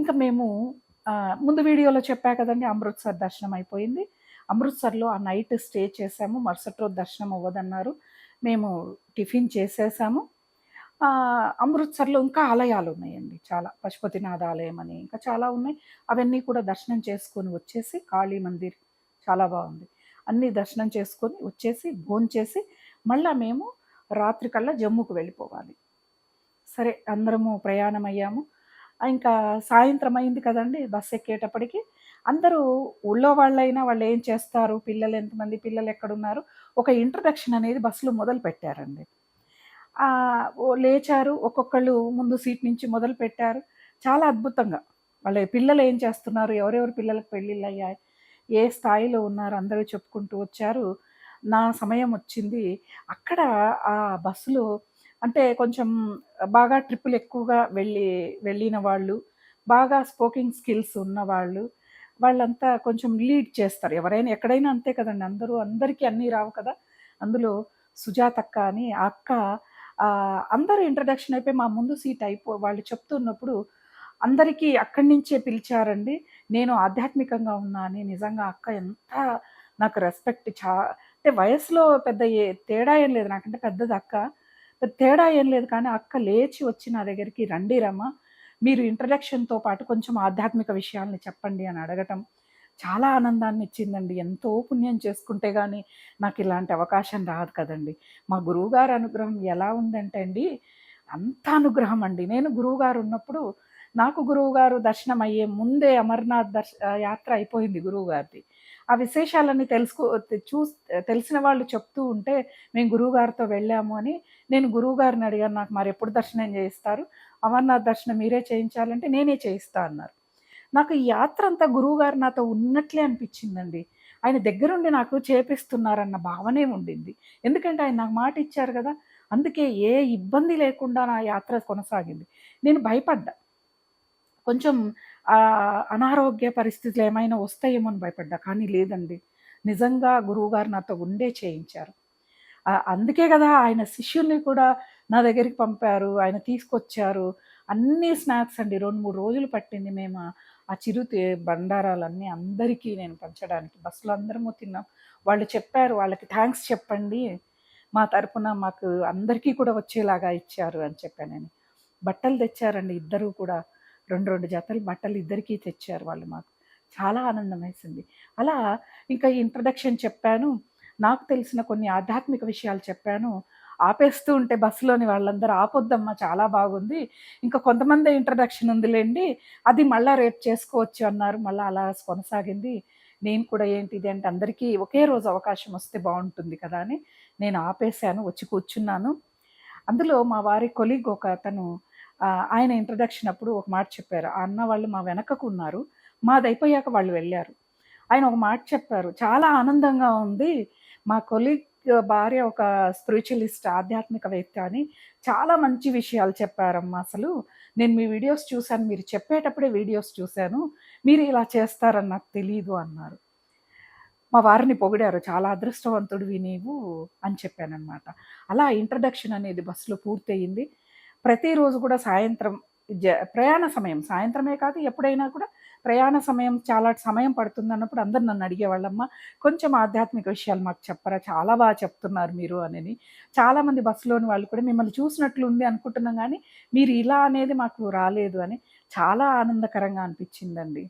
ఇంకా మేము ముందు వీడియోలో చెప్పా కదండి అమృత్సర్ దర్శనం అయిపోయింది. అమృత్సర్లో ఆ నైట్ స్టే చేసాము మరుసటి రోజు దర్శనం అవ్వదన్నారు. మేము టిఫిన్ చేసేసాము. అమృత్సర్లో ఇంకా ఆలయాలు ఉన్నాయండి చాలా. పశుపతినాథ ఆలయం అని ఇంకా చాలా ఉన్నాయి. అవన్నీ కూడా దర్శనం చేసుకొని వచ్చేసి కాళీ మందిర్ చాలా బాగుంది. అన్నీ దర్శనం చేసుకొని వచ్చేసి భోంచేసి మళ్ళా మేము రాత్రికల్లా జమ్ముకు వెళ్ళిపోవాలి. సరే అందరము ప్రయాణం అయ్యాము ఇంకా సాయంత్రం అయింది కదండి బస్సు ఎక్కేటప్పటికి. అందరూ ఊళ్ళో వాళ్ళైనా వాళ్ళు ఏం చేస్తారు? పిల్లలు ఎంతమంది? పిల్లలు ఎక్కడున్నారు? ఒక ఇంట్రడక్షన్ అనేది బస్సులో మొదలు పెట్టారండి. లేచారు ఒక్కొక్కళ్ళు ముందు సీట్ నుంచి మొదలు పెట్టారు. చాలా అద్భుతంగా. వాళ్ళ పిల్లలు ఏం చేస్తున్నారు? ఎవరెవరు పిల్లలకు పెళ్ళిళ్ళు అయ్యాయి? ఏ స్థాయిలో ఉన్నారు? అందరూ చెప్పుకుంటూ వచ్చారు. నా సమయం వచ్చింది. అక్కడ ఆ బస్సులో అంటే కొంచెం బాగా ట్రిప్పులు ఎక్కువగా వెళ్ళి వెళ్ళిన వాళ్ళు బాగా స్పోకింగ్ స్కిల్స్ ఉన్నవాళ్ళు వాళ్ళంతా కొంచెం లీడ్ చేస్తారు. ఎవరైనా ఎక్కడైనా అంతే కదండి. అందరూ అందరికీ అన్నీ రావు కదా. అందులో సుజాతక్క అని ఆ అక్క అందరూ ఇంట్రడక్షన్ అయిపోయి మా ముందు సీట్ అయిపో వాళ్ళు చెప్తున్నప్పుడు అందరికీ అక్కడి నుంచే పిలిచారండి. నేను ఆధ్యాత్మికంగా ఉన్నా అని నిజంగా అక్క ఎంత నాకు రెస్పెక్ట్ చా అంటే వయసులో పెద్ద ఏ తేడా ఏం లేదు. నాకంటే పెద్దది అక్క. తేడా ఏం లేదు కానీ అక్క లేచి వచ్చి నా దగ్గరికి రండి రమ్మ మీరు ఇంట్రడక్షన్తో పాటు కొంచెం ఆధ్యాత్మిక విషయాల్ని చెప్పండి అని అడగటం చాలా ఆనందాన్ని ఇచ్చిందండి. ఎంతో పుణ్యం చేసుకుంటే కానీ నాకు ఇలాంటి అవకాశం రాదు కదండి. మా గురువుగారు అనుగ్రహం ఎలా ఉందంటే అండి అంత అనుగ్రహం అండి. నేను గురువుగారు ఉన్నప్పుడు నాకు గురువుగారు దర్శనం అయ్యే ముందే అమర్నాథ్ దర్శ యాత్ర అయిపోయింది గురువుగారిది. ఆ విశేషాలన్నీ తెలుసుకో చూ తెలిసిన వాళ్ళు చెప్తూ ఉంటే మేము గురువుగారితో వెళ్ళాము అని నేను గురువుగారిని అడిగాను నాకు మరి ఎప్పుడు దర్శనం చేయిస్తారు? అమర్నాథ్ దర్శనం మీరే చేయించాలంటే నేనే చేయిస్తా అన్నారు. నాకు ఈ యాత్ర అంతా గురువుగారు నాతో ఉన్నట్లే అనిపించిందండి. ఆయన దగ్గరుండి నాకు చేపిస్తున్నారన్న భావనే ఉండింది. ఎందుకంటే ఆయన నాకు మాట ఇచ్చారు కదా అందుకే ఏ ఇబ్బంది లేకుండా నా యాత్ర కొనసాగింది. నేను భయపడ్డా. కొంచెం అనారోగ్య పరిస్థితులు ఏమైనా వస్తాయేమో అని భయపడ్డా. కానీ లేదండి. నిజంగా గురువుగారు నాతో ఉండే చేయించారు. అందుకే కదా ఆయన శిష్యుల్ని కూడా నా దగ్గరికి పంపారు ఆయన తీసుకొచ్చారు. అన్ని స్నాక్స్ అండి. రెండు మూడు రోజులు పట్టింది మేము ఆ- చిరుతి చిరు బండారాలన్నీ అందరికీ నేను పంచడానికి. బస్సులో అందరము తిన్నాం. వాళ్ళు చెప్పారు వాళ్ళకి థ్యాంక్స్ చెప్పండి. మా తరపున మాకు అందరికీ కూడా వచ్చేలాగా ఇచ్చారు అని చెప్పాను నేను బట్టలు తెచ్చారండి ఇద్దరు కూడా. రెండు రెండు జతలు బట్టలు ఇద్దరికీ తెచ్చారు వాళ్ళు మాకు. చాలా ఆనందం వేసింది. అలా ఇంకా ఇంట్రడక్షన్ చెప్పాను. నాకు తెలిసిన కొన్ని ఆధ్యాత్మిక విషయాలు చెప్పాను. ఆపేస్తూ ఉంటే బస్సులోని వాళ్ళందరూ ఆపొద్దమ్మా చాలా బాగుంది. ఇంకా కొంతమంది ఇంట్రడక్షన్ ఉందిలేండి. అది మళ్ళీ రేపు చేసుకోవచ్చు అన్నారు. మళ్ళీ అలా కొనసాగింది. నేను కూడా ఏంటిది అంటే అందరికీ ఒకే రోజు అవకాశం వస్తే బాగుంటుంది కదా అని నేను ఆపేశాను వచ్చి కూర్చున్నాను. అందులో మా వారి కొలీగ్ ఒక అతను ఆయన ఇంట్రడక్షన్ అప్పుడు ఒక మాట చెప్పారు. ఆ అన్న వాళ్ళు మా వెనకకు ఉన్నారు. మాది అయిపోయాక వాళ్ళు వెళ్ళారు. ఆయన ఒక మాట చెప్పారు. చాలా ఆనందంగా ఉంది. మా కొలీగ్ భార్య ఒక స్పిరిచువలిస్ట్ ఆధ్యాత్మికవేత్త అని చాలా మంచి విషయాలు చెప్పారమ్మా అసలు. నేను మీ వీడియోస్ చూశాను. మీరు చెప్పేటప్పుడే వీడియోస్ చూశాను. మీరు ఇలా చేస్తారని నాకు తెలియదు అన్నారు. మా వారిని పొగిడారు. చాలా అదృష్టవంతుడివి నీవు అని చెప్పానమాట అలా ఇంట్రడక్షన్ అనేది బస్సులో పూర్తయింది. ప్రతిరోజు కూడా సాయంత్రం జ ప్రయాణ సమయం. సాయంత్రమే కాదు ఎప్పుడైనా కూడా ప్రయాణ సమయం చాలా సమయం పడుతుంది అన్నప్పుడు అందరు నన్ను అడిగేవాళ్ళమ్మ కొంచెం ఆధ్యాత్మిక విషయాలు మాకు చెప్పరా చాలా బాగా చెప్తున్నారు మీరు అని చాలామంది బస్సులోని వాళ్ళు కూడా మిమ్మల్ని చూసినట్లు ఉంది అనుకుంటున్నాం కానీ మీరు ఇలా అనేది మాకు రాలేదు అని చాలా ఆనందకరంగా అనిపించిందండి.